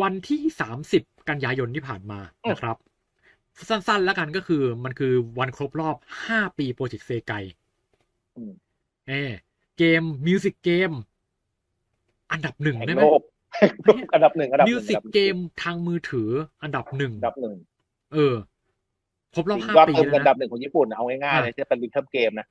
วันที่30กันยายนที่ผ่านมานะครับ สั้นๆแล้วกันก็คือมันคือวันครบรอบ5ปีโปรเจกต์เซไกอืมเออเกมมิวสิกเกมอันดับหนึ่งแห่งได้ไหมโลกอันดับหนึ่งอันดับหมินึ่วงสิกอันดับหนึ่งเกมทางมือถืออันดับหนึ่งอันดับหนึ่งเออครบรอบห้ายอดปีเติมแล้วอันดันะบหนึ่งของญี่ปุ่นเอาง่ายๆเลยที่เป็นริทัมเกมนะ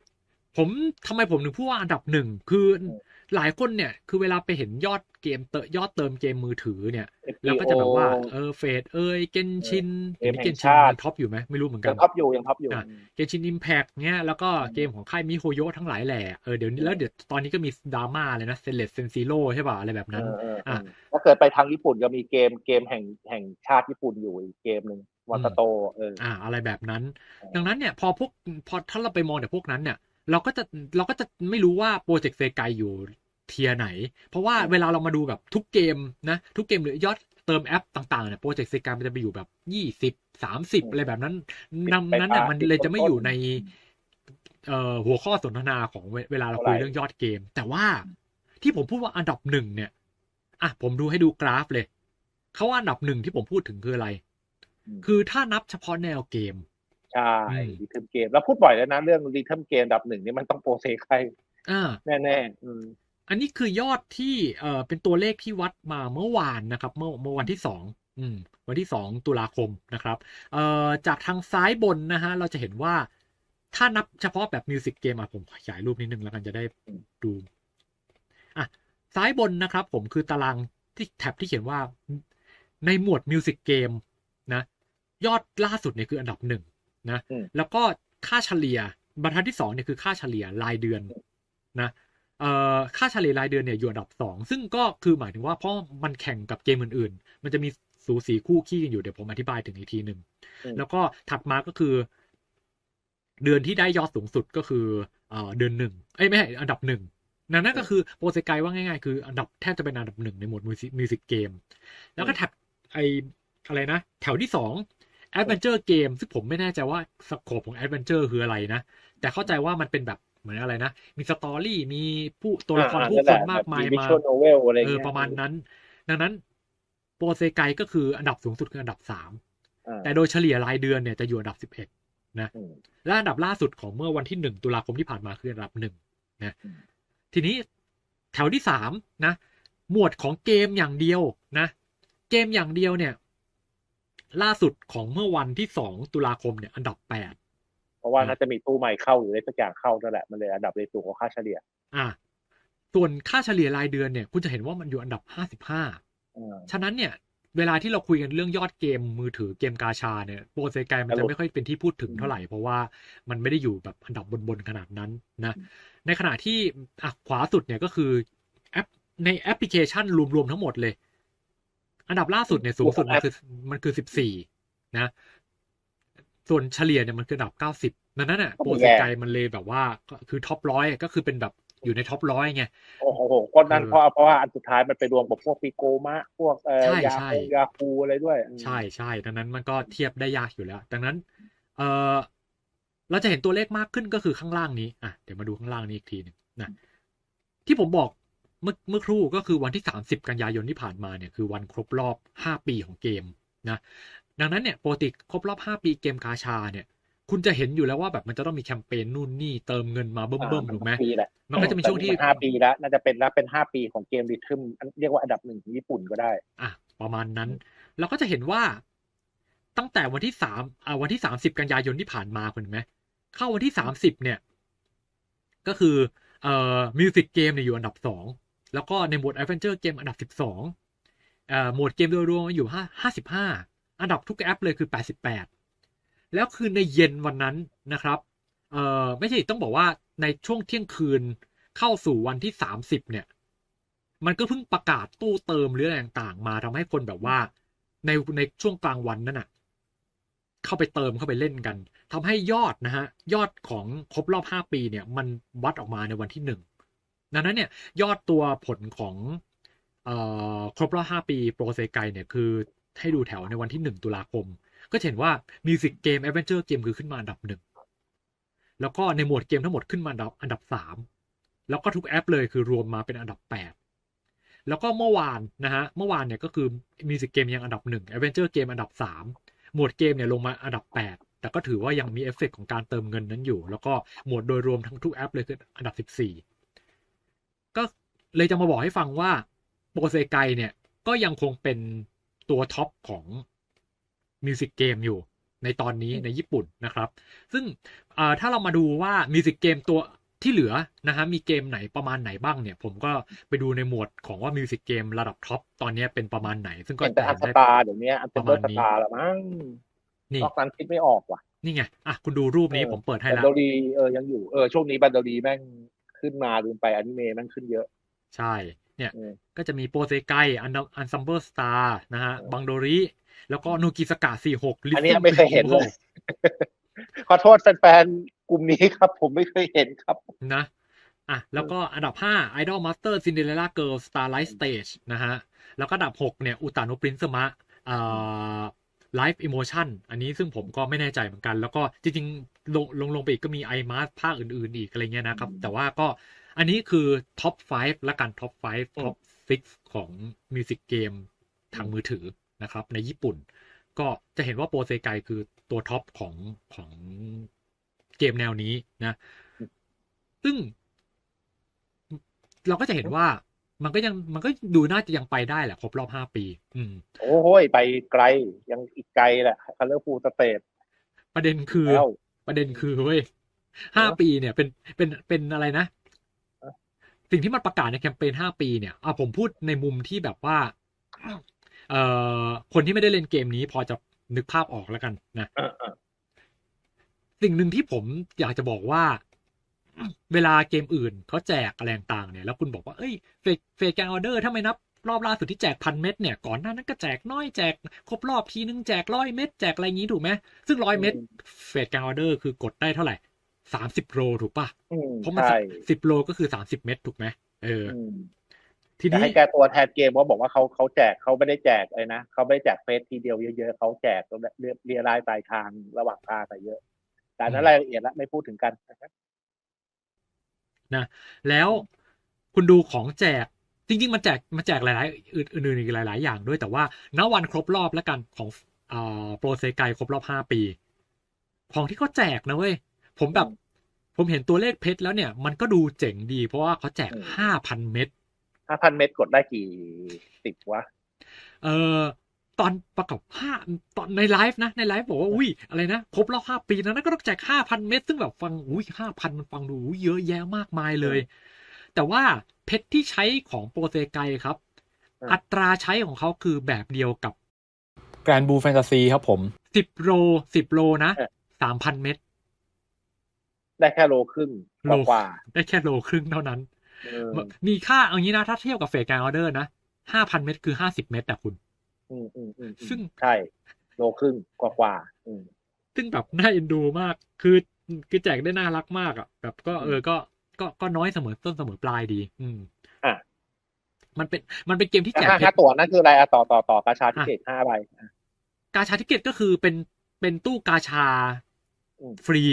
ผมทำไมผมถึงพูดว่าอันดับหนึ่งคืออม หลายคนเนี่ย คือเวลาไปเห็นยอดเกมเตยอดเติมเกมมือถือเนี่ย FPO แล้วก็จะแบบว่าเออเฟดเอ้ยเกนชินเกมเกแห่นงชินชาติยังท็อปอยู่ไหมไม่รู้เหมือนกัยังนท็อปอยู่ยังท็อปอยู่อะเกนชินอิมแพกเนี้ยแล้วก็เกมของค่ายมิโฮโยทั้งหลายแหล่เออเดี๋ยวนี้แล้วเดี๋ยวตอนนี้ก็มีดราม่าเลยนะเซเลสเซนซิโ o ใช่ป่ะอะไรแบบนั้นเออเออเอออะถ้าเกิดไปทางญี่ปุ่นก็มีเกมเกมแห่งแห่งชาติญี่ปุ่นอยู่อีกเกมหนึ่งวันตโตเอออ่า อะไรแบบนั้นออดังนั้นเนี่ยพอพวกพอถ้าเราไปมองแต่พวกนั้นเนี่ยเราก็จะเราก็จะไม่รู้ว่าโปรเจกต์เซไกอยู่ เทียร์ไหน เพราะว่าเวลาเรามาดูแบบทุกเกมนะ ทุกเกมหรือยอดเติมแอปต่างๆเนี่ยโปรเจกต์เซไกมันจะไปอยู่แบบยี่สิบสามสิบอะไรแบบนั้นดังนั้นเนี่ยมันเลยจะไม่อยู่ในเอ่อหัวข้อสนทนาของเวเวลาเราคุยเรื่องยอดเกม แต่ว่าที่ผมพูดว่าอันดับหนึ่งเนี่ย อะผมดูให้ดูกราฟเลยเขาว่าอันดับหนึ่งที่ผมพูดถึงคืออะไร คือถ้านับเฉพาะแนวเกมใช่อืมริทัมเกม แล้วพูดบ่อยแล้วนะ เรื่องริทัมเกมอันดับหนึ่งนี่มันต้องโปรเซใครอ่าแน่ๆ อืมอันนี้คือยอดที่เอ่อเป็นตัวเลขที่วัดมาเมื่อวานนะครับเมื่อเมื่อวันที่สองอืมวันที่สองตุลาคมนะครับเอ่อจากทางซ้ายบนนะฮะเราจะเห็นว่าถ้านับเฉพาะแบบมิวสิกเกมอะผมขยายรูปนิดนึงแล้วกันจะได้ดูอะซ้ายบนนะครับผมคือตารางที่แท็บที่เขียนว่าในหมวดมิวสิกเกมนะยอดล่าสุดเนี่ยคืออันดับหนึ่งนะอืมแล้วก็ค่าเฉลี่ยบรรทัดที่สองเนี่ยคือค่าเฉลี่ยรายเดือนนะเอ่อ ค่าเฉลี่ยรายเดือนเนี่ยอยู่อันดับสองซึ่งก็คือหมายถึงว่าเพราะมันแข่งกับเกมอื่นๆ มันจะมีสูสีคู่ขี้กันอยู่เดี๋ยวผมอธิบายถึงอีกทีหนึ่งอืมแล้วก็ถัดมาก็คือ เดือนที่ได้ยอดสูงสุดก็คือเอ่อเดือนหนึ่งเอ้ยไม่ใช่อันดับหนึ่งนั่นนั่นก็คือโปรเซไกว่าง่ายๆ คืออันดับแทบจะเป็นอันดับหนึ่งในหมวดมิวสิมิวสิกเกม แล้วก็ถัดไออะไรนะ แถวที่สองแอดเวนเจอร์เกมซึ่งผมไม่แน่ใจว่าสโคปของแอดเวนเจอร์คืออะไรนะ แต่เข้าใจว่ามันเป็นแบบ เหมือนอะไรนะ มีสตอรี่มีผู้ตัวละครอ่าผู้นั่นคแหละนมากมายวิมาชวลโนเวลอะไรเออเงี้ยประมาณนั้น ดังนั้นโปรเซไกก็คืออันดับสูงสุดคืออันดับสามอ่าแต่โดยเฉลี่ยรายเดือนเนี่ยจะอยู่อันดับสิบเอ็ดนะอืมและอันดับล่าสุดของเมื่อวันที่หนึ่งตุลาคมที่ผ่านมาคืออันดับหนึ่งนะอืมทีนี้แถวที่สามนะ หมวดของเกมอย่างเดียวนะ เกมอย่างเดียวเนี่ย ล่าสุดของเมื่อวันที่สองตุลาคมเนี่ย อันดับแปด เพราะว่าอ่าน่าจะมีตู้ใหม่เข้าหรืออะไรสักอย่างเข้านั่นแหละมันเลยอันดับเลยสูงกว่าค่าเฉลี่ย อะส่วนค่าเฉลี่ยรายเดือนเนี่ย คุณจะเห็นว่ามันอยู่อันดับห้าสิบห้าอ่าฉะนั้นเนี่ย เวลาที่เราคุยกันเรื่องยอดเกมมือถือเกมกาชาเนี่ยโปรเซไกมันครัจะบไม่ค่อยเป็นที่พูดถึงเท่าไหร่ เพราะว่ามันไม่ได้อยู่แบบอันดับบนๆขนาดนั้นนะ ในขณะที่อะขวาสุดเนี่ยก็คือแอปในแอปพลิเคชันรวมๆทั้งหมดเลย อันดับล่าสุดเนี่ยสูงสุดมันคือมันคือสิบสี่นะ ส่วนเฉลี่ยเนี่ยมันคืออันดับเก้าสิบดังนั้นอะโปรเซไกมันเลยแบบว่าก็คือท็อปร้อยก็คือเป็นแบบอยู่ในท็อปร้อยไงโอ้โหก็นั่นเออเพราะเพราะว่าอันสุดท้ายมันไปรวมกับพวกปีโกมะ พวกเอ่อใช่ยาใช่คูยาคูอะไรด้วยอืมใช่ใช่ดังนั้นมันก็เทียบได้ยากอยู่แล้ว ดังนั้น เออเราจะเห็นตัวเลขมากขึ้นก็คือข้างล่างนี้อะเดี๋ยวมาดูข้างล่างนี้อีกทีหนึงนะที่ผมบอกเมื่อเมื่อครู่ก็คือวันที่ 30 กันยายนที่ผ่านมาเนี่ยคือวันครบรอบ 5 ปีของเกมนะ ดังนั้นเนี่ยปกติครบรอบ 5 ปีเกมกาชาเนี่ย คุณจะเห็นอยู่แล้วว่าแบบมันจะต้องมีแคมเปญนู่นนี่เติมเงินมาเบิ่มๆถูกไหมปีแหละมันก็จะมีช่วงที่ห้าปีแล้วน่าจะเป็นแล้วเป็นห้าปีของเกมริทึมเรียกว่าอันดับหนึ่งของญี่ปุ่นก็ได้ อะ ประมาณนั้น เราก็จะเห็นว่าตั้งแต่วันที่สามอ่าวันที่สามสิบกันยายนที่ผ่านมาคุณเห็นไหมเข้าวันที่สามสิบเนี่ย ก็คือเอ่อมิวสิกเกมเนี่ยอยู่อันดับสองแล้วก็ในหมวด a อ v e n เ u อร์เกมอันดับสิบสองเอ่อหมวดเกมโดยรวมอยู่ห้าห้าสิบห้า อันดับทุกแอปเลยคือแปดสิบแล้วคือในเย็นวันนั้นนะครับเอ่อไม่ใช่ต้องบอกว่าในช่วงเที่ยงคืนเข้าสู่วันที่สามสิบเนี่ย มันก็เพิ่งประกาศตู้เติมหรืออะไรต่างๆ มาทำให้คนแบบว่า ในในช่วงกลางวันนั่นน่ะเข้าไปเติมเข้าไปเล่นกันทำให้ยอดนะฮะยอดของครบรอบห้าปีเนี่ย มันวัดออกมาในวันที่หนึ่งดังนั้นเนี่ยยอดตัวผลของเอ่อครบรอบห้าปีโปรเซไกเนี่ยคือ ให้ดูแถวในวันที่หนึ่งตุลาคม ก็เห็นว่ามิวสิกเกมแอดเวนเจอร์เกมคือขึ้นมาอันดับหนึ่งแล้วก็ในหมวดเกมทั้งหมดขึ้นมาอันดับอันดับสามแล้วก็ทุกแอปเลยคือรวมมาเป็นอันดับแปดแล้วก็เมื่อวานนะฮะเมื่อวานเนี่ยก็คือมิวสิกเกมยังอันดับหนึ่ง a อเวนเจอร์เกมอันดับสามหมวดเกมเนี่ยลงมาอันดับแปดแต่ก็ถือว่ายังมีเอฟเฟกต์ของการเติมเงินนั้นอยู่ แล้วก็หมวดโดยรวมทั้งทุกแอปเลยคืออันดับสิบสี่ก็เลยจะมาบอกให้ฟังว่าโปรเซไกเนี่ยก็ยังคงเป็น ตัวท็อปของมิวสิกเกมอยู่ในตอนนี้ในญี่ปุ่นนะครับ ซึ่งเอ่อถ้าเรามาดูว่ามิวสิกเกมตัวที่เหลือนะฮะมีเกมไหนประมาณไหนบ้างเนี่ย ผมก็ไปดูในหมวดของว่ามิวสิกเกมระดับท็อปตอนนี้เป็นประมาณไหน ซึ่งก็เป็นแต่อันสได้ตาร์เดี๋ยวนี้อันเป็นเบอร์ปสระมาณนี้ตาร์ละมั้งนี่นอกนั้นคิดไม่ออกว่ะ นี่ไงอะคุณดูรูปนี้เออผมเปิดให้บันแล้วโดรีเออยังอยู่เออช่วงนี้บันโดรีแม่งขึ้นมาลืมไปอนิเมะแม่งขึ้นเยอะ ใช่ เนี่ยเออก็จะมีโปรเซไกอันอันซัมเบอร์สตาร์นะฮะเออบังโดริแล้วก็นูกิสกะสี่หกอันเนี้ยไม่เคยเห็นเลยขอโทษแฟนๆกลุ่มนี้ครับ ผมไม่เคยเห็นครับนะอะแล้วก็อันดับ 5 Idol Master Cinderella Girl Starlight Stage นะฮะ แล้วก็อันดับ 6 เนี่ย อุตานุปรินสมะอ่า Live Emotion อันนี้ซึ่งผมก็ไม่แน่ใจเหมือนกัน แล้วก็จริงๆ ลงลงลงไปอีกก็มี i m a s ภาคอื่นๆ อีกอะไรเงี้ยนะครับอืมแต่ว่าก็ อันนี้คือท็อป5ละกันท็อป 5 ท็อป 6 ของมิวสิกเกมทางมือถือนะครับ ในญี่ปุ่น ก็จะเห็นว่าโปรเซไกคือตัวท็อปของของเกมแนวนี้นะ ซึ่ง เราก็จะเห็นว่ามันก็ยังมันก็ดูน่าจะยังไปได้แหละครบรอบห้าปี อืม โอ้โหยไปไกลยังอีกไกลแหละคัลเลอร์ฟูลสเตทประเด็นคือแล้วประเด็นคือเว้ยห้าเออปีเนี่ยเป็นเป็นเป็นอะไรนะเออ สิ่งที่มันประกาศในแคมเปญห้าปีเนี่ยอะผมพูดในมุมที่แบบว่าเอ่อคนที่ไม่ได้เล่นเกมนี้พอจะนึกภาพออกแล้วกันนะเออเออสิ่งหนึ่งที่ผมอยากจะบอกว่า เวลาเกมอื่นเขาแจกอะไรต่างๆเนี่ย แล้วคุณบอกว่าเอ้ยเฟกเฟกแกงออเดอร์ถ้าไม่นับรอบล่าสุดที่แจกพันเม็ดเนี่ยก่อนหน้านั้นก็แจกน้อยแจกครบรอบทีนึงแจกร้อยเม็ดแจกอะไรงี้ถูกไหมซึ่งร้อยเม็ดเฟกแกงออเดอร์คือกดได้เท่าไหร่ สามสิบโลถูกปะอืมเพราะมันใช่สิบโลก็คือสามสิบเม็ดถูกไหมเอออืมทีแต่นี้ให้แกตัวแทนเกมว่าบอกว่าเขาเขาแจกเขาไม่ได้แจกเลยนะเขาไม่ได้แจกเฟสทีเดียวเยอะๆเขาแจกเรียเรียรายปลายทางระหว่างทางไปเยอะ แต่นั้นรายละเอียดละไม่พูดถึงกันนะครับนะแล้วคุณดูของแจกจริงๆมันแจกมันแจกหลายๆอื่นอื่นๆอีกหลาย ๆ อย่างด้วยแต่ว่าณวันครบรอบแล้วกันของอ่าโปรเซไกครบรอบห้าปี ของที่เขาแจกนะเว้ยผมแบบ ผมเห็นตัวเลขเพชรแล้วเนี่ย มันก็ดูเจ๋งดี เพราะว่าเขาแจกห้าพันเม็ดห้าพันเม็ดกดได้กี่สิบวะ เอ่อตอนประกอบห้าตอนในไลฟ์นะ ในไลฟ์บอกว่าอุ้ยอะไรนะครบรอบห้าปีนะนั่นก็ต้องแจกห้าพันเม็ดซึ่งแบบฟังอุ้ยห้าพันมันฟังดูอุ๊ยเยอะแยะมากมายเลย แต่ว่าเพชรที่ใช้ของโปรเซไกครับอืมอัตราใช้ของเขาคือแบบเดียวกับ Grand Blue Fantasy ครับผมสิบโลสิบโลนะสามพันเม็ด ได้แค่โลครึ่งโลกว่า ได้แค่โลครึ่งเท่านั้นๆเออมีค่าเอางี้นะถ้าเทียบกับเฟสการออเดอร์นะห้าพันเม็ดคือห้าสิบเม็ดอะคุณอืมอืมอืมอืมซึ่งใช่โลครึ่งกว่ากว่าๆอืมซึ่งแบบน่าเอ็นดูมาก คือคือแจกได้น่ารักมากอะ แบบก็เออก็ก็ก็น้อยเสมอต้นเสมอปลายดี อืมอะมันเป็นมันเป็นเกมที่แจกห้าเพห้าชรตัวนั่นคืออะไรอะต่อต่อต่อกาชาที่เกตห้าใบอะกาชาทิเก็ตก็คือเป็นเป็นตู้กาชาอืมฟรี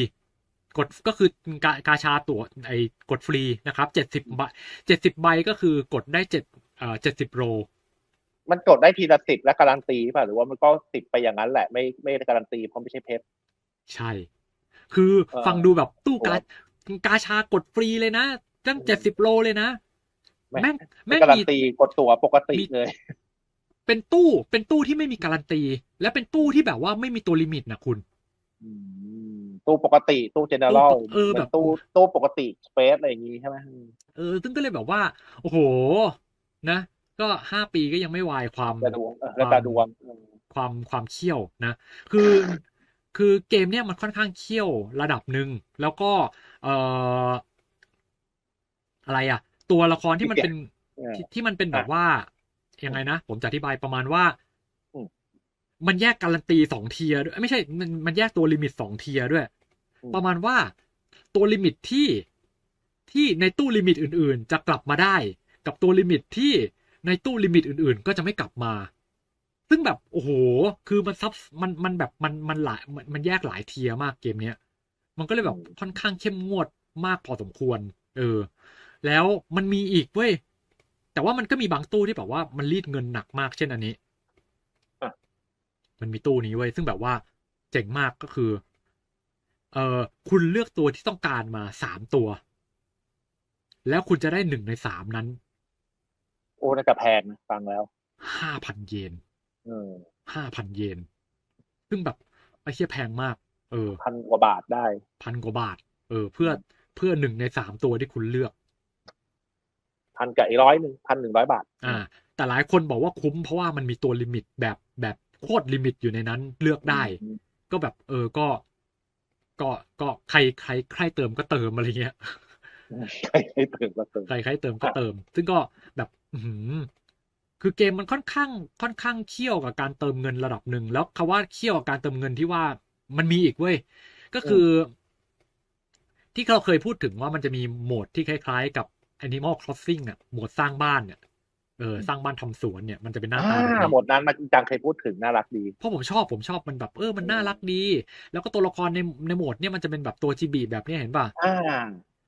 กดก็คือกากาชาตั๋วไอ้กดฟรีนะครับเจ็ดสิบใบเจ็ดสิบใบก็คือกดได้เจ็ดเอ่อเจ็ดสิบโลมันกดได้ทีละสิบและการันตีป่ะหรือว่ามันก็สิบไปอย่างนั้นแหละไม่ไม่ได้การันตีเพราะไม่ใช่เพชรใช่ คือเออฟังดูแบบตู้กาโอ้กาชากดฟรีเลยนะตั้งเจ็ดสิบโลเลยนะไม่แม่งไม่แม่งการันมีตีกดตัวปกติมีเลย เป็นตู้เป็นตู้ที่ไม่มีการันตี และเป็นตู้ที่แบบว่าไม่มีตัวลิมิตนะคุณอืม ตู้ปกติตู้เจเนอรัลตู้เออแบบตู้ตู้ปกติสเปซอะไรอย่างงี้ใช่ไหมอืมเออซึ่งก็เลยแบบว่า โอ้โห นะ ก็ห้าปีก็ยังไม่วายความแต่ดวงเออแล้วแต่ดวงอืมความความเขี้ยวนะ คือคือเกมเนี่ยมันค่อนข้างเขี้ยวระดับหนึ่งแล้วก็เอ่ออะไรอะตัวละครที่มันเป็นเออที่ที่มันเป็นแบบว่ายังไงนะ ผมจะอธิบายประมาณว่าอืมมันแยกการันตีสองเทียร์ด้วยเอ้ยไม่ใช่มันมันแยกตัวลิมิตสองเทียร์ด้วยอืม ประมาณว่าตัวลิมิตที่ที่ในตู้ลิมิตอื่น ๆ จะกลับมาได้ กับตัวลิมิตที่ในตู้ลิมิตอื่น ๆ ก็จะไม่กลับมา ซึ่งแบบโอ้โห คือมันซับมันมันแบบมันมันหลายมันมันแยกหลายเทียร์มากเกมเนี้ย มันก็เลยแบบค่อนข้างเข้มงวดมากพอสมควร เออ แล้วมันมีอีกเว้ยแแต่ว่ามันก็มีบางตู้ที่แบบว่ามันรีดเงินหนักมากเช่นอันนี้อะมันมีตู้นี้เว้ยซึ่งแบบว่าเจ๋งมากก็คือ เออคุณเลือกตัวที่ต้องการมาสามตัว แล้วคุณจะได้หนึ่งในสามนั้น โอ้น่าจะแพงนะฟังแล้วห้าพันเยนเออห้าพันเยน ซึ่งแบบไอ้เชี่ยแพงมาก เออ พันกว่าบาทได้ พันกว่าบาท เออ เพื่อเพื่อหนึ่งในสามตัวที่คุณเลือก พันกับอีกร้อยหนึ่งพันหนึ่งร้อยบาท อ่า แต่หลายคนบอกว่าคุ้มเพราะว่ามันมีตัวลิมิตแบบแบบโคตรลิมิตอยู่ในนั้นเลือกได้อืมก็แบบ เออ ก็ ก็ก็ใครใครใครเติมก็เติมอะไรเงี้ยใครให้เติมก็เติมใครใครเติมก็เติม ซึ่งก็แบบอือหือคือเกมมันค่อนข้างค่อนข้างเคี่ยวกับการเติมเงินระดับหนึ่งแล้วคำว่าเคี่ยวกับการเติมเงินที่ว่ามันมีอีกเว้ยก็คือ ที่เราเคยพูดถึงว่ามันจะมีโหมดที่คล้าย ๆ กับ Animal Crossing อะโหมดสร้างบ้านเนี่ย เออสร้างบ้านทำสวนเนี่ยมันจะเป็นหน้าตาแบบอ่านี้หมดนั้นมาจริงจังเคยพูดถึงน่ารักดี เพราะผมชอบผมชอบมันแบบเออมันน่ารักดี แล้วก็ตัวละครในในโหมดเนี่ยมันจะเป็นแบบตัวจีบีแบบเนี้ยเห็นป่ะอ่า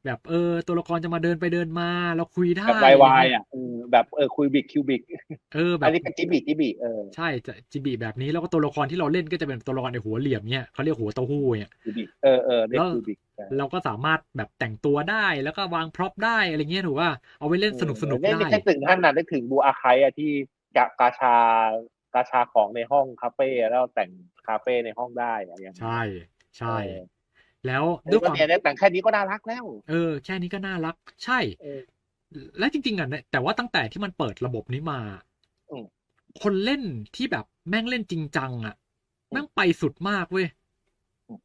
แบบเออ ตัวละครจะมาเดินไปเดินมา เราคุยได้แบบวายวายอะเออแบบเออคุยบิกคิวบิกเออแบอันบนี้เป็นจิบิจิบิเออใช่จะจีบีแบบนี้แล้วก็ตัวละครที่เราเล่นก็จะเป็นตัวละครในหัวเหลี่ยมเนี่ยเขาเรียกหัวเต้าหู้เนี่ยจิบิเออเออเรียกแล้วคิวบิกเราก็สามารถแบบแต่งตัวได้แล้วก็วางพร็อพได้อะไรเงี้ยถูกว่าเอาไว้เล่นสนุกสนุกเนี่ยได้ไม่ใช่ถึงท่านนั้นได้ถึงบูอาไคอะที่กะกาชากาชาของในห้องคาเฟ่แล้วแต่งคาเฟ่ในห้องได้อะไรอย่างเงี้ยใช่ใช่เออ แล้วด้ด้ววยยความเนี่ยเนี่ยแต่งแค่นี้ก็น่ารักแล้ว เออแค่นี้ก็น่ารัก ใช่เออและจริงๆอะเนี่ยแต่ว่าตั้งแต่ที่มันเปิดระบบนี้มาอืมคนเล่นที่แบบแม่งเล่นจริงจังอะ แม่งไปสุดมากเว้ยอืม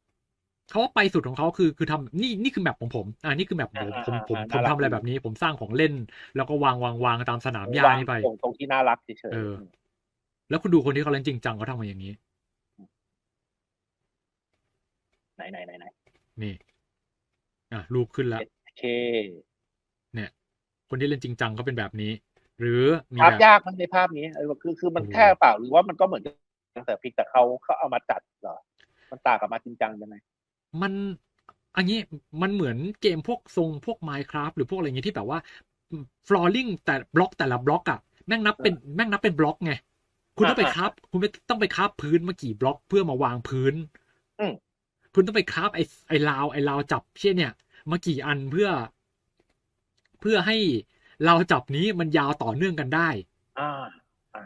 เขาว่าไปสุดของเขาคือคือทำนี่นี่คือแมปของผมอ่านี่คือแมปของผมผมผมอ่าผมน่ารักทำอะไรแบบนี้ ผมสร้างของเล่น แล้วก็วางวางวางตามสนามหญ้านี่ไปตรงตรงที่น่ารักเฉยเออ แล้วคุณดูคนที่เขาเล่นจริงจังเขาทำมาอย่างนี้ ไหนไหนไหนไหน นี่ อะรูปขึ้นแล้วโอเค เนี่ย คนที่เล่นจริงจังก็เป็นแบบนี้ หรือมีภาพแบบยากมันในภาพนี้เออคือคือมันโอ้โหแค่เปล่าหรือว่ามันก็เหมือนกันแต่พิกแต่เขาเขาเอามาจัดเหรอ มันต่างกับมาจริงจังยังไง มันอันนี้มันเหมือนเกมพวกทรงพวก Minecraft หรือพวกอะไรอย่างงี้ที่แบบว่า flooring แต่บล็อกแต่ละบล็อกอะแม่งนับเป็นแม่งนับเป็นบล็อกไง คุณต้องไปอ่าคราฟคุณไม่ต้องไปคราฟพื้นมากี่บล็อกเพื่อมาวางพื้นอืม คุณต้องไปคราฟไอ้ไอ้ราวไอ้ราวจับเช่นเนี่ย มากี่อันเพื่อ เพื่อให้ราวจับนี้มันยาวต่อเนื่องกันได้ อ่าอ่า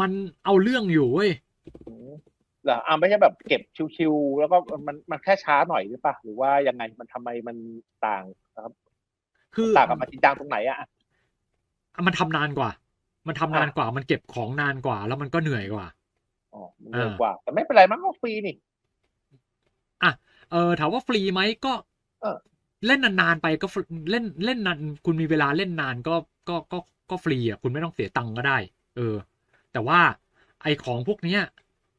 มันเอาเรื่องอยู่เว้ยอืมเหรออ่าไม่ใช่แบบเก็บชิวๆแล้วก็มันมันแค่ช้าหน่อยหรือปะหรือว่ายังไงมันทำไมมันต่างครับ คือต่างกับมาจริงจังตรงไหนอะมันทำนานกว่า มันทำนานกว่า มันเก็บของนานกว่า แล้วมันก็เหนื่อยกว่าอ๋อมันเร็วกว่า แต่ไม่เป็นไรมั้งก็ฟรีนี่ เออถามว่าฟรีไหมก็เออเล่นนานๆไปก็ฟรีเล่นเล่นนานคุณมีเวลาเล่นนานก็ก็ก็ก็ฟรีอะคุณไม่ต้องเสียตังค์ก็ได้ เออ แต่ว่าไอของพวกเนี้ย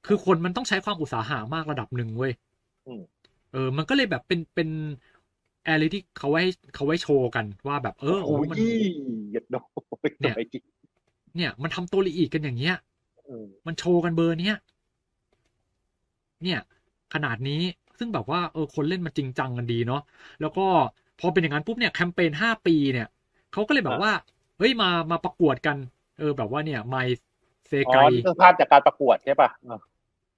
คือคนมันต้องใช้ความอุตสาหะมากระดับหนึ่งเว้ยอืมเออ มันก็เลยแบบเป็นเป็นแอร์ที่เขาไว้เขาไว้โชว์กันว่าแบบเออโอ้โอ้ยมันหยัดโดเนี่ยสมัจริงเนี่ยมันทำตัวละเอียดกันอย่างเงี้ยเออมันโชว์กันเบอร์เนี้ยเนี่ย ขนาดนี้ ซึ่งแบบว่าเออคนเล่นมันจริงจังกันดีเนาะแล้วก็พอเป็นอย่างนั้นปุ๊บเนี่ยแคมเปญห้าปีเนี่ยเขาก็เลยแบบว่าเฮ้ยมามาประกวดกัน เออแบบว่าเนี่ยไมเซอ๋ไกอนี่คือภาพจากการประกวดใช่ปะเออ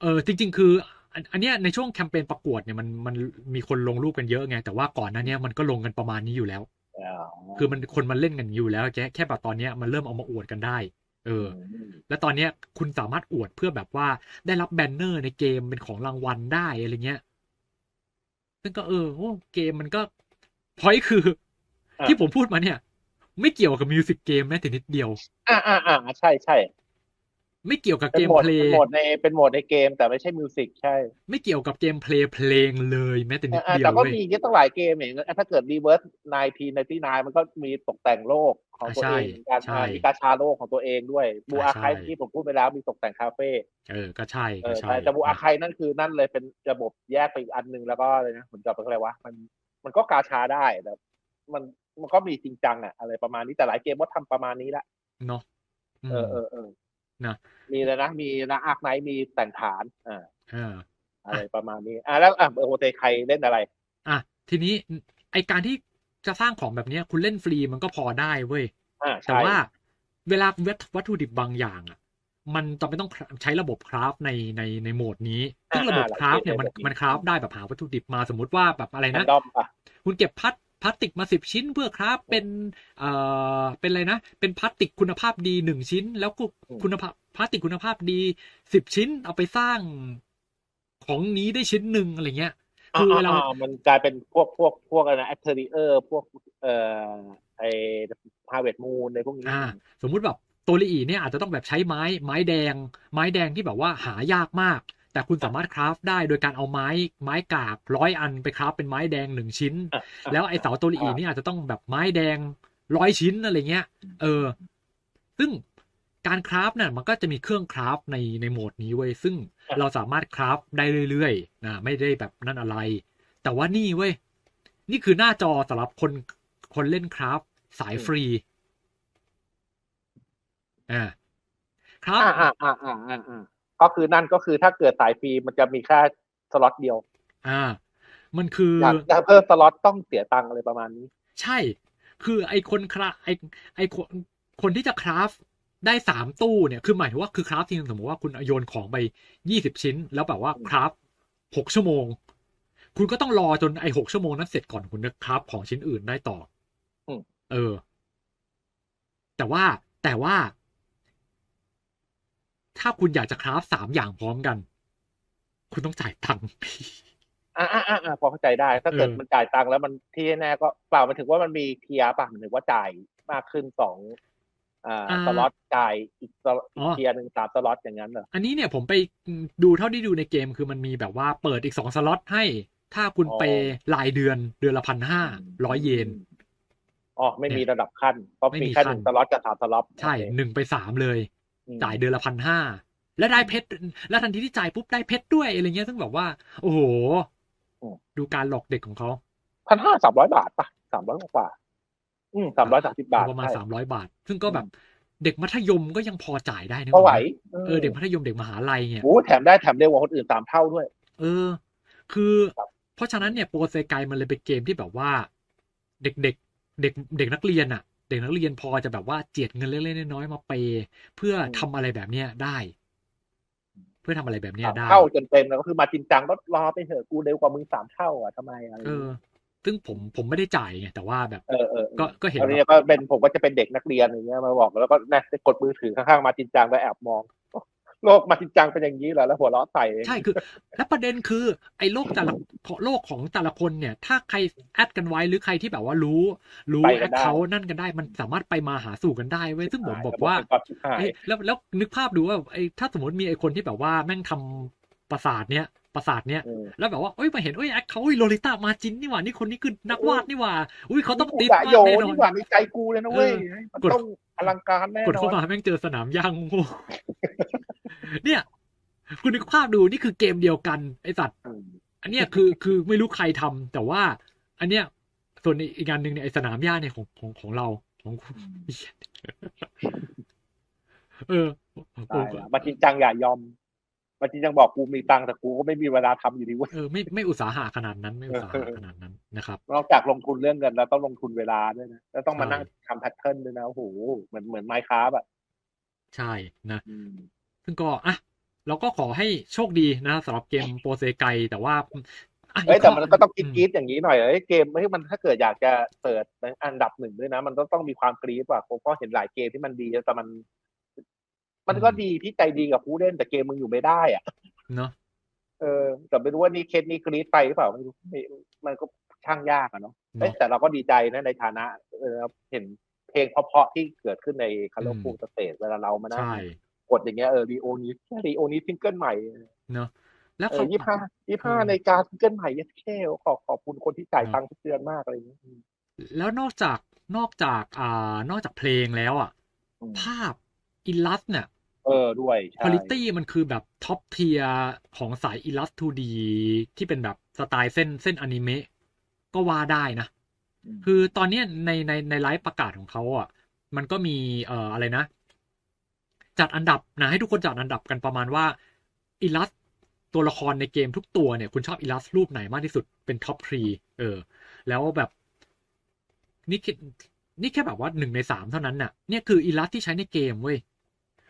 เออจริง ๆ คืออันอันเนี้ยในช่วงแคมเปญประกวดเนี่ยมันมันมีคนลงรูปกันเยอะไง แต่ว่าก่อนหน้าเนี้ยมันก็ลงกันประมาณนี้อยู่แล้วอ๋อคือมันคนมันเล่นกันอยู่แล้วแค่แค่แบบตอนเนี้ยมันเริ่มเอามาอวดกันได้ เออ แล้วตอนเนี้ยคุณสามารถอวดเพื่อแบบว่าได้รับแบนเนอร์ในเกมเป็นของรางวัลได้อะไรเงี้ย ซึ่งก็เออโอ้เกมมันก็พอยคืออะที่ผมพูดมาเนี่ย ไม่เกี่ยวกับมิวสิกเกมแม้แต่นิดเดียว อ่าอ่าอ่าใช่ใช่ ไม่เกี่ยวกับเป็เกนมโหมดเพลเป็นย์โหมดในเป็นโหมดในเกม แต่ไม่ใช่มิวสิกใช่ ไม่เกี่ยวกับเกมเพลย์เพลงเลยแม้แต่นิดอ่าเดียแต่วก็เว้ยมีเยอะตั้งหลายเกมอย่างเงี้ยถ้าเกิด Reverse 1999มันก็มีตกแต่งโลกของตัวอ่าใช่เองเหมือนกันใช่อ่ามีกาชาโลกของตัวเองด้วยบูอาอ่าไคใช่ที่ผมพูดไปแล้วมีตกแต่งคาเฟ่เออก็ใช่เอก็อใช่แต่แต่บูอาไคนั่นคือนั่นเลยเป็นระบบแยกไปอีกอันหนึงแล้วก็เลยนะเหมือนกับเป็นอะไรวะมันมันก็กาชาได้แต่มันมันก็มีจริงจังอะอะไรประมาณนี้แต่หลายเกมก็ทำประมาณนี้ละเนาะอืมเออเออเออ นะมีเลยนะมีนะอาร์คไนท์มีแต่งฐานอ่าเอออะไรประมาณนี้ อ่าแล้วอะเออโฮเตใครเล่นอะไร อะทีนี้ไอการที่จะสร้างของแบบเนี้ยคุณเล่นฟรีมันก็พอได้เว้ยอ่าแต่ใช่ว่าเวลาวัตวัตถุดิบบางอย่างอะ มันจำเป็นต้องใช้ระบบคราฟในในในโหมดนี้ซึ่งระบบคราฟเนี่ยมันมันคราฟได้แบบหาวัตถุดิบมาสมมติว่าแบบอะไรแรนะนดอมปะคุณเก็บพลาส พลาสติกมาสิบชิ้นเพื่อคราฟเป็นเอ่อเป็นอะไรนะ เป็นพลาสติกคุณภาพดีหนึ่งชิ้น แล้วก็คุณภาพพลาสติกคุณภาพดีสิบชิ้นเอาไปสร้างของนี้ได้ชิ้นหนึ่งอะไรเงี้ยคือเวลาอ่ามันกลายเป็นพวกพวกพวกอะไรนะแอคเทอริเออร์พวกเอ่อไอพาเวตมูนในพวกนี้อ่า สมมุติแบบตัวลีอีเนี่ยอาจจะต้องแบบใช้ไม้ไม้แดง ไม้แดงที่แบบว่าหายากมาก แต่คุณสามารถคราฟได้โดยการเอาไม้ไม้กากร้อยอันไปคราฟเป็นไม้แดงหนึ่งชิ้นอะแล้วไอ้เสาตัวลีอีนี่อาจจะต้องแบบไม้แดงร้อยชิ้นอะไรเงี้ย เออ ซึ่งการคราฟเนี่ยมันก็จะมีเครื่องคราฟในในโหมดนี้เว้ยซึ่งเราสามารถคราฟได้เรื่อยๆนะไม่ได้แบบนั่นอะไร แต่ว่านี่เว้ยนี่คือหน้าจอสำหรับคนคนเล่นคราฟสายฟรีอ่าครับอ่าอ่าอ่าอ่าอ่าอ่า ก็คือนั่นก็คือถ้าเกิดสายฟรีมันจะมีแค่สล็อตเดียว อ่า มันคืออยากจะเพิ่มสล็อตต้องเสียตังค์อะไรประมาณนี้ ใช่ คือไอคนคราไอไอคนคนที่จะคราฟได้สามตู้เนี่ย คือหมายถึงว่าคือคราฟทีนึงสมมติว่าคุณโยนของไปยี่สิบชิ้น แล้วแบบว่าคราฟหกชั่วโมง คุณก็ต้องรอจนไอหกชั่วโมงนั้นเสร็จก่อนคุณจะคราฟของชิ้นอื่นได้ต่ออมเออ แต่ว่าแต่ว่า ถ้าคุณอยากจะคราฟสามอย่างพร้อมกัน คุณต้องจ่ายตังค์อ่าอ่าอ่าอ่าพอเข้าใจได้ ถ้าเกิดเออมันจ่ายตังค์แล้วมันที่แน่ก็เปล่ามันถึงว่ามันมีเทียร์ป่ะมันถึงว่าจ่ายมากขึ้นสองอ่าสล็อตจ่ายอีกสล็อตอีกเทียร์หนึ่งสามสล็อตอย่างนั้นเหรออันนี้เนี่ยผมไปดูเท่าที่ดูในเกมคือมันมีแบบว่าเปิดอีกสองสล็อตให้ ถ้าคุณอ๋อไปรายเดือนเดือนละพันห้าร้อยเยนอ๋อไม่มีระดับขั้นเพราะไม่มีมีแค่ขั้หนนึ่งสล็อตกับสามสล็อตใช่โอเคหนึ่งไปสามเลยอืม จ่ายเดือนละพันห้าและได้เพชรแล้วทันทีที่จ่ายปุ๊บได้เพชรด้วยอะไรเงี้ยซึ่งแบบว่า โอ้โหดูการหลอกเด็กของเขาพันห้าสามร้อยบาทป่ะสามร้อยกว่าอืมสามร้อยสามสิบบาทประมาณใช่สามร้อยบาท ซึ่งก็แบบเด็กมัธยมก็ยังพอจ่ายได้นะก็ไหวเออเด็กมัธยมเด็กมหาลัยเนี่ยโอ้แถมได้แถมเร็วกว่าคนอื่นสามเท่าด้วย เออ คือครับเพราะฉะนั้นเนี่ยโปรเซไกมันเลยเป็นเกมที่แบบว่า เด็กเด็กเด็กเด็กนักเรียนอะเด็กนักเรียนพอจะแบบว่าเจียดเงินเล็กๆน้อยๆมาเปย์เพื่อทำอะไรแบบเนี้ยได้ เพื่อทำอะไรแบบเนี้ยสามได้เท่าจนเต็มแล้วก็คือมาจริงจังก็รอไปเถอะกูเร็วกว่ามึงสามเท่าอะทำไมอะไรเออ ซึ่งผมผมไม่ได้จ่ายไงแต่ว่าแบบ เออเออก็ก็เห็นอันแบนี้บก็เป็นผมก็จะเป็นเด็กนักเรียนอย่างเงี้ยมาบอกแล้วก็นะกดมือถือข้างๆมาจริงจังแล้วแอบมอง โลกมาจริงจังเป็นอย่างนี้เหรอแล้วหัวเราะใส่ใช่คือ และประเด็นคือ ไอ้โลกแต่ละโลกของแต่ละคนเนี่ย ถ้าใครแอดกันไว้หรือใครที่แบบว่ารู้ รู้แอดเขานั่นกันได้ มันสามารถไปมาหาสู่กันได้เว้ยซึ่งผมบอกว่าระบบเป็นความชิบหายเอ้ยแล้วแล้วนึกภาพดูว่าไอ้ถ้าสมมติมีไอ้คนที่แบบว่าแม่งทำประสาทเนี้ยประสาทเนี้ยเออแล้วแบบว่าเอ้ยมาเห็นเอ้ยแอคเขาโลลิต้ามาจินนี่หว่านี่คนนี้คือนักวาดนี่หว่าอุ้ยเขาต้องติดกะมากโยแน่นอนี่นหว่าในใจกูเลยนะเว้ยเออมันกดต้องอลังการแน่กดนอเข้านมาแม่งเจอสนามหญ้าโง่ๆ เนี่ย คุณนึกภาพดูนี่คือเกมเดียวกัน ไอสัตว์อืมอันเนี้ยคือคือไม่รู้ใครทำแต่ว่า อันเนี้ย ส่วนอีกงานหนึ่งเนี่ยไอสนามหญ้าเนี่ยของของของเราของเออผตายมก็ละมาจริงจังอย่ายอมมาจริงจังบอกกูมีตังค์แต่กูก็ไม่มีเวลาทำอยู่ดีเว้ยเออไม่ไม่อุตสาหะขนาดนั้นไม่อุตสาหะขนาดนั้นนะครับนอกจากลงทุนเรื่องเงินแล้วต้องลงทุนเวลาด้วยนะแล้วต้องมาใช่นั่งทำแพทเทิร์นด้วยนะโอ้โหเหมือนเหมือนไมค์ครับอะใช่นะอืม ซึ่งก็อะเราก็ขอให้โชคดีนะสำหรับเกมโปรเซไกแต่ว่าอะเอ้ยอีแต่ข้มันก็ต้องคิดมกรีดอย่างนี้หน่อยเอ้ยเกมไม่มันถ้าเกิดอยากจะเปิดเป็นอันดับหนึ่งด้วยนะ มันต้องต้องมีความกรีดว่ะผมก็เห็นหลายเกมที่มันดีแต่มัน มันก็ดีที่ใจดีกับผู้เล่นแต่เกมมึงอยู่ไม่ได้อะเนาะเออแต่ไม่รู้ว่านี่เคสนี้กรีดไปหรือเปล่าไม่รู้ไม่มันก็ช่างยากอะเนาะเอ้ยเนาะแต่เราก็ดีใจนะในฐานะเออเห็นเพลงเพราะๆที่เกิดขึ้นในคาร์ลอืมฟูสเตจเวลาเรามานั่งใช่ กดอย่างเงี้ยเออรีโอนี้รีโอนี้ซิงเกิลใหม่เนาะแล้วเอเขาอยี่ห้ายี่ห้าอืมในการซิงเกิลใหม่เยัดแค่ขอบขอบคุณคนที่จ่ายเนอะตังค์ทุกเดือนมากอะไรอย่างเงี้ยอืมแล้วนอกจากนอกจากอ่านอกจากเพลงแล้วอะอืมภาพอิลลัสเนี่ยเออด้วยใช่คุณภาพมันคือแบบท็อปเทียของสายอิลลัส 2D ที่เป็นแบบสไตล์เส้นเส้นอนิเมะก็ว่าได้นะมคือตอนเนี้ยในในในไลฟ์ประกาศของเขาอะ มันก็มีเอ่ออะไรนะ จัดอันดับนะให้ทุกคนจัดอันดับกันประมาณว่าอิลัสตัวละครในเกมทุกตัวเนี่ย คุณชอบอิลัสรูปไหนมากที่สุดเป็นท็อปทรีเออ แล้วแบบนี่คิดนี่แค่แบบว่าหนึ่งในสามเท่านั้นน่ะ เนี่ยคืออิลัสที่ใช้ในเกมเว้ย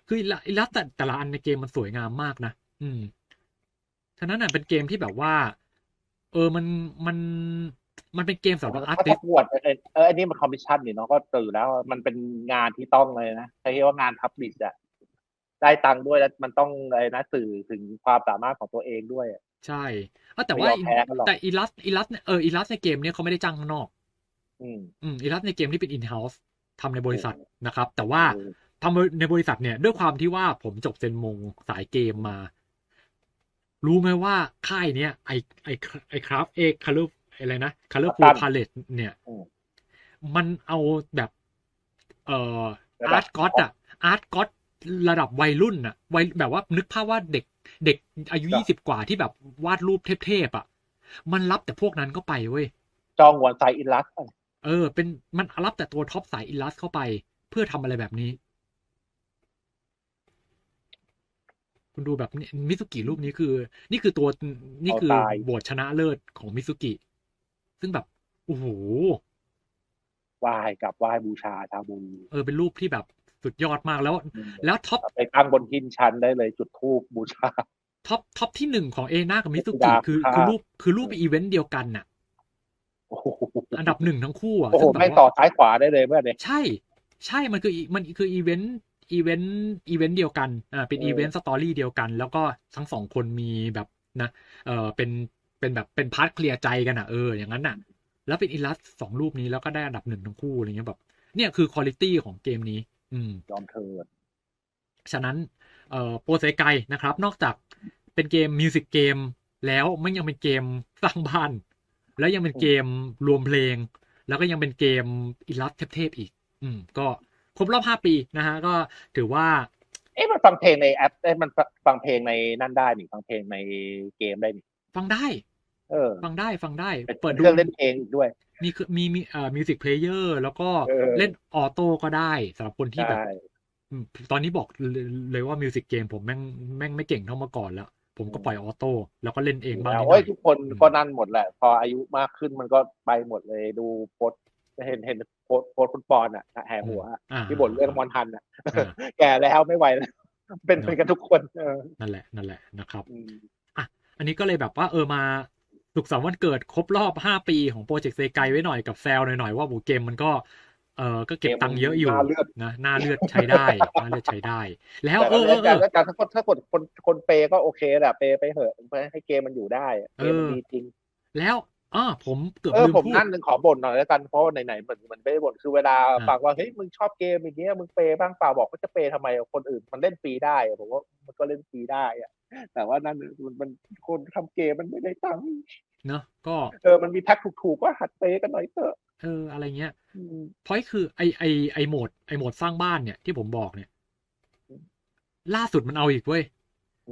คืออิลัสอิลัสแต่แต่ละอันในเกมมันสวยงามมากนะ อืม ฉะนั้นน่ะเป็นเกมที่แบบว่า เออ มัน มัน มันเป็นเกมสำหรับอาร์ถ้าติปวดเออเอออันนี้มันคอมมิชชั่นนี่เนาะ ก็ตื่นแล้ว มันเป็นงานที่ต้องเลยนะใช้ว่างานพับบิชอะ ได้ตังค์ด้วยแล้วมันต้องอะไรนะสื่อถึงความสามารถของตัวเองด้วยอะใช่เออแต่ไม่ว่ายอมแพ้กันหรอกแต่อิลัสอิลัสเนี่ยเอออิลัสในเกมเนี่ยเขาไม่ได้จ้างข้างนอก อืมอืมอิลัสในเกมที่เป็นอินเฮ้าส์ทำในบริษัทนะครับ แต่ว่าเออทำในบริษัทเนี่ย ด้วยความที่ว่าผมจบเซนมงสายเกมมา รู้ไหมว่าค่ายเนี้ยไอไอไอคราฟเอคาร์ลอะไรนะคาร์ลฟูพาเลตเนี่ยอืมมันเอาแบบ เอ่อระดัอาบร์ตก็อตอะอาร์ตก็อต ระดับวัยรุ่นอะวัยแบบว่านึกภาพว่าเด็กเด็กอายุครับยี่สิบกว่าที่แบบวาดรูปเทพๆอะมันรับแต่พวกนั้นเข้าไปเว้ยจองหัวนไซอินลัสเออ เป็นมันรับแต่ตัวท็อปสายอิลลัสเข้าไป เพื่อทำอะไรแบบนี้ คุณดูแบบนี้มิซุกิรูปนี้คือ นี่คือตัวนี่คือเอาตายโหวตชนะเลิศของมิซุกิ ซึ่งแบบโอ้โหไหว้กับไหว้บูชาชาบูเออเป็นรูปที่แบบ สุดยอดมากแล้ว แล้วท็อปไปตั้งบนหินชันได้เลยจุดทูบบูชาท็อปท็อปที่หนึ่งของเอนากับมิซุดกิาบคือค่ะคือรูปคือรูปอีเวนต์เดียวกันน่ะโอ้โหอันดับหนึ่งทั้งคู่อะโอ้โหซึ่งแบบแม่งว่าต่อซ้ายขวาได้เลยเมื่อเนี่ยใช่ ใช่มันคืออีมันคืออีเวนต์อีเวนต์อีเวนต์เดียวกันอ่าเป็นเอออีเวนต์สตอรี่เดียวกัน แล้วก็ทั้งสองคนมีแบบนะเออเป็นเป็นแบบเป็นพาร์ทเคลียร์ใจกันอะเอออย่างนั้นน่ะ แล้วเป็นอิลัสสองรูปนี้แล้วก็ได้อันดับหนึ่งทั้งคู่อะไรเงี้ยแบบเนี่ยคือคุณ i t y ของเกมนี้อืม ยอมเถิดฉะนั้นเอ่อโปรเซไกนะครับ นอกจากเป็นเกมมิวสิกเกมแล้วมันยังเป็นเกมสร้างบ้าน แล้วยังเป็นเกมรวมเพลง แล้วก็ยังเป็นเกมอิลัสเทพๆอีก อืม ก็ครบรอบห้าปีนะฮะ ก็ถือว่า เอ๊ะมันฟังเพลงในแอปเอ้ยมันฟังเพลงในนั่นได้นี่ฟังเพลงในเกมได้นี่ฟังได้ เออ ฟังได้ฟังได้ เป็นเปิดเคดูรื่องเล่นเพลงอีกด้วย มีคือมีมีเอ่อมิวสิกเพลเยอร์แล้วก็เออเล่นออโต้ก็ได้สำหรับคนที่แบบใช่อืมตอนนี้บอกเลยเลยว่ามิวสิกเกมผมแม่งแม่งไม่เก่งเท่าเมื่อก่อนแล้ว ผมก็ปล่อยออโต้แล้วก็เล่นเองบ้างแล้วนิดหโอ้น่ยอยทุกคนอืมก็นั่นหมดแหละ พออายุมากขึ้นมันก็ไปหมดเลยดูโพสต์เห็นเห็นโพสต์โพสต์คุณปอนอะแห่หัวอะอ่าที่บ่นเรื่องมอนทันอะอ่าแก่แล้วไม่ไหวแล้ว เป็นเนอะเป็นกันทุกคนเออนั่นแหละนั่นแหละนะครับอืมอันนี้ก็เลยแบบว่าเออมา สุขสันต์วันเกิดครบรอบห้าปีของโปรเจกต์เซไกไว้หน่อยกับแซลหน่อยๆว่าบูเกมมันก็เออก็เก็บตังค์เยอะอยู่หน้าเลือดนะหน้าเลือดใช้ได้หน้าเลือดใช้ได้ แล้วแต่เออเออเอแต่อแต่ถ้าคนถ้าคนคนคนเปย์ก็โอเคแหละเปย์ไปเหอะเพื่อให้เกมมันอยู่ได้อะเกมมันเออดีจริง แล้ว อ่าผมเกือบเออลืมผมพูดนั่นหนึ่งขอบ่นหน่อยแล้วกันเพราะว่าไหนๆเหมือนมันไม่ได้บ่นคือเวลาอ่าฟังว่าเฮ้ยมึงชอบเกมอย่างเงี้ยมึงเปย์บ้างเปล่าบอกว่าจะเปย์ทำไมคนอื่นมันเล่นฟรีได้อะผมว่ามันก็เล่นฟรีได้อะแต่ว่านั่นมันมันคนทำเกมมันไม่ได้ตังค์เนอะก็เออมันมีแพ็คถูกๆก็หัดเปย์กันหน่อยเถอะเอออะไรเงี้ยอืมพอยคือไอไอไอโหมดไอโหมดสร้างบ้านเนี่ยที่ผมบอกเนี่ย ล่าสุดมันเอาอีกเว้ย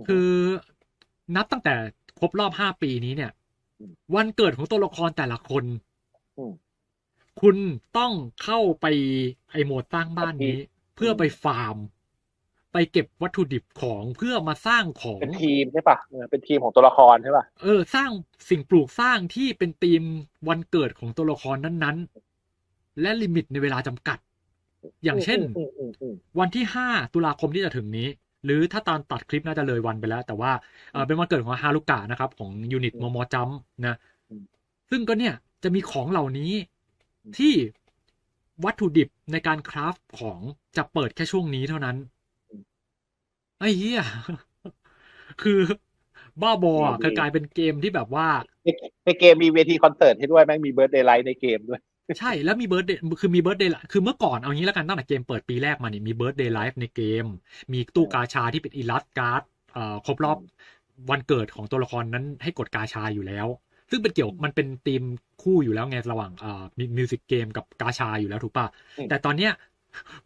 คือนับตั้งแต่ครบรอบห้าปีนี้เนี่ยอืม วันเกิดของตัวละครแต่ละคนอืมคุณต้องเข้าไปไอโหมดสร้างบ้านนี้ เพื่อไปฟาร์ม ไปเก็บวัตถุดิบของเพื่อมาสร้างของเป็นทีมใช่ปะเออเป็นทีมของตัวละครใช่ปะเออสร้างสิ่งปลูกสร้างที่เป็นธีมวันเกิดของตัวละครนั้นๆ และลิมิตในเวลาจำกัด อย่างเช่นอืมอืมอืมวันที่5ตุลาคมที่จะถึงนี้ หรือถ้าตอนตัดคลิปน่าจะเลยวันไปแล้ว แต่ว่าเออเป็นวันเกิดของฮารุกะนะครับ ของยูนิตมอมอจัมนะ ซึ่งก็เนี่ยจะมีของเหล่านี้ที่วัตถุดิบในการคราฟของจะเปิดแค่ช่วงนี้เท่านั้น ไอ้เหี้ย คือบ้าบออะคือกลายเป็นเกมที่แบบว่าในในเกมมีเวทีคอนเสิร์ตให้ด้วยแม่งมีเบิร์ดเดย์ไลท์ในเกมด้วย ใช่แล้วมีเบิร์ดเดย์คือมีเบิร์ดเดย์คือเมื่อก่อนเอางี้แล้วกันตั้งแต่เกมเปิดปีแรกมาเนี่ยมีเบิร์ดเดย์ไลฟ์ในเกม มีตู้กาชาที่เป็นอีลัสการ์ดเอ่อครบรอบวันเกิดของตัวละครนั้นให้กดกาชาอยู่แล้ว ซึ่งเป็นเกี่ยวมันเป็นธีมคู่อยู่แล้วไงระหว่างเอ่อมิวสิกเกมกับกาชาอยู่แล้วถูกป่ะอืมแต่ตอนเนี้ย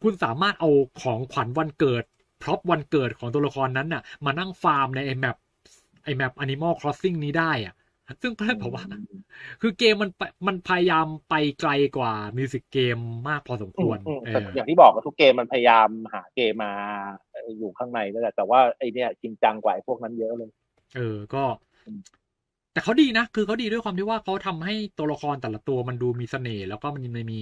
คุณสามารถเอาของขวัญวันเกิดพร็อพวันเกิดของตัวละครนั้นน่ะมานั่งฟาร์มในไอแมปไอแมป Animal Crossing นี้ได้อะ ซึ่งก็เลยบอกว่า คือเกมมันไปมันพยายามไปไกลกว่ามิวสิกเกมมากพอสมควรอืมเอแต่ออย่างที่บอกว่าทุกเกมมันพยายามหาเกมมาอยู่ข้างในนั่นแหละแต่ว่าไอเนี้ยจริงจังกว่าไอ้พวกนั้นเยอะเลย เออก็อืมแต่เขาดีนะ คือเขาดีด้วยความที่ว่าเขาทำให้ตัวละครแต่ละตัวมันดูมีเสน่ห์แล้วก็มันมี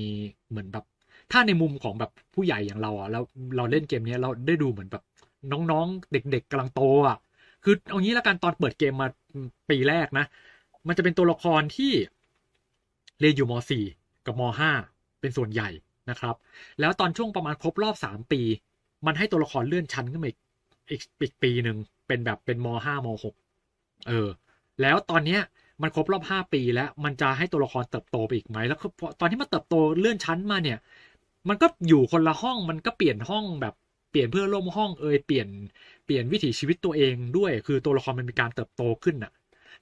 เหมือนแบบ ถ้าในมุมของแบบผู้ใหญ่อย่างเราอะแล้วเราเล่นเกมเนี้ยเราได้ดูเหมือนแบบน้องๆ เด็กๆกำลังโตอะคือเอางี้ละกันตอนเปิดเกมมาปีแรกนะ มันจะเป็นตัวละครที่เรียนอยู่ม .4 กับม .5 เป็นส่วนใหญ่นะครับ แล้วตอนช่วงประมาณครบรอบ 3 ปี มันให้ตัวละครเลื่อนชั้นขึ้นมาอีกอีกปีหนึ่งเป็นแบบเป็นม .5 ม .6 เออ แล้วตอนเนี้ยมันครบรอบ 5 ปีแล้วมันจะให้ตัวละครเติบโตไปอีกไหมแล้วตอนที่มันเติบโตเลื่อนชั้นมาเนี่ย มันก็อยู่คนละห้องมันก็เปลี่ยนห้องแบบเปลี่ยนเพื่อร่วมห้องเอยเปลี่ยนเปลี่ยนวิถีชีวิตตัวเองด้วย คือตัวละครมันมีการเติบโตขึ้นน่ะ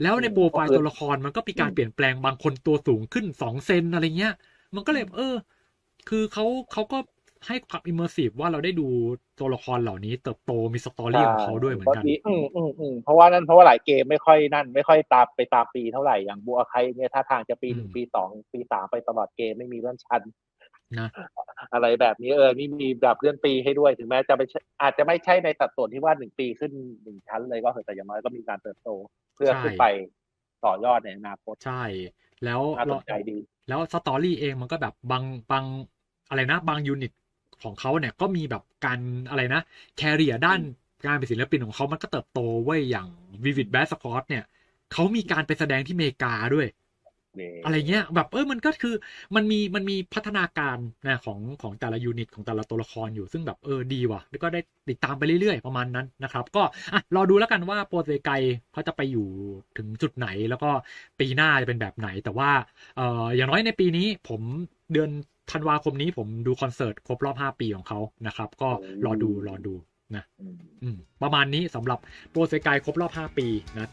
แล้วในโปรไฟล์ตัวละครมันก็มีการเปลี่ยนแปลงบางคนตัวสูงขึ้นสองเซนอะไรเงี้ย มันก็เลยเออ คือเขาเขาก็ให้ความอิมเมอร์ซีฟว่าเราได้ดูตัวละครเหล่านี้เติบโตมีสตอรี่ของเขาด้วยเหมือนกันดีอืมอืมอืมเพราะว่านั่นเพราะว่าหลายเกมไม่ค่อยนั่น ไม่ค่อยตามไปตามปีเท่าไหร่อย่างบัวไคเนี่ยถ้าทางจะปีหนึ่งอืมปีสองปีสามไปตลอดเกมไม่มีเลื่อนชั้น นะอะไรแบบนี้เออ นี่มีแบบเลื่อนปีให้ด้วยถึงแม้จะไม่ใช่อาจจะไม่ใช่ในสัดส่วนที่ว่าหนึ่งปีขึ้นหนึ่งชั้นเลยก็เถอะแต่อย่างน้อยก็มีการเติบโตเพื่อใช่ขึ้นไปต่อยอดในอนาคตใช่ แล้วน่าสนใจดี แล้วสตอรี่เองมันก็แบบบางบางอะไรนะ บางยูนิตของเขาเนี่ยก็มีแบบการอะไรนะ แคริเอร์ด้านการเป็นศิลปินของเขามันก็เติบโตเว้ยอย่าง Vivid Bad Scott เนี่ยเขามีการไปแสดงที่อเมริกาด้วย อะไรเงี้ยแบบเออมันก็คือมันมีมันมีพัฒนาการนะของของแต่ละยูนิตของแต่ละตัวละครอยู่ซึ่งแบบเออดีว่ะ แล้วก็ได้ติดตามไปเรื่อยๆประมาณนั้นนะครับ ก็อะรอดูแล้วกันว่าโปรเซไกเขาจะไปอยู่ถึงจุดไหนแล้วก็ปีหน้าจะเป็นแบบไหน แต่ว่าเอออย่างน้อยในปีนี้ผมเดือนธันวาคมนี้ผมดูคอนเสิร์ตครบรอบ 5 ปีของเขานะครับ ก็รอดูรอดูนะอืมอืมประมาณนี้สำหรับโปรเซไกครบรอบ 5 ปีนะ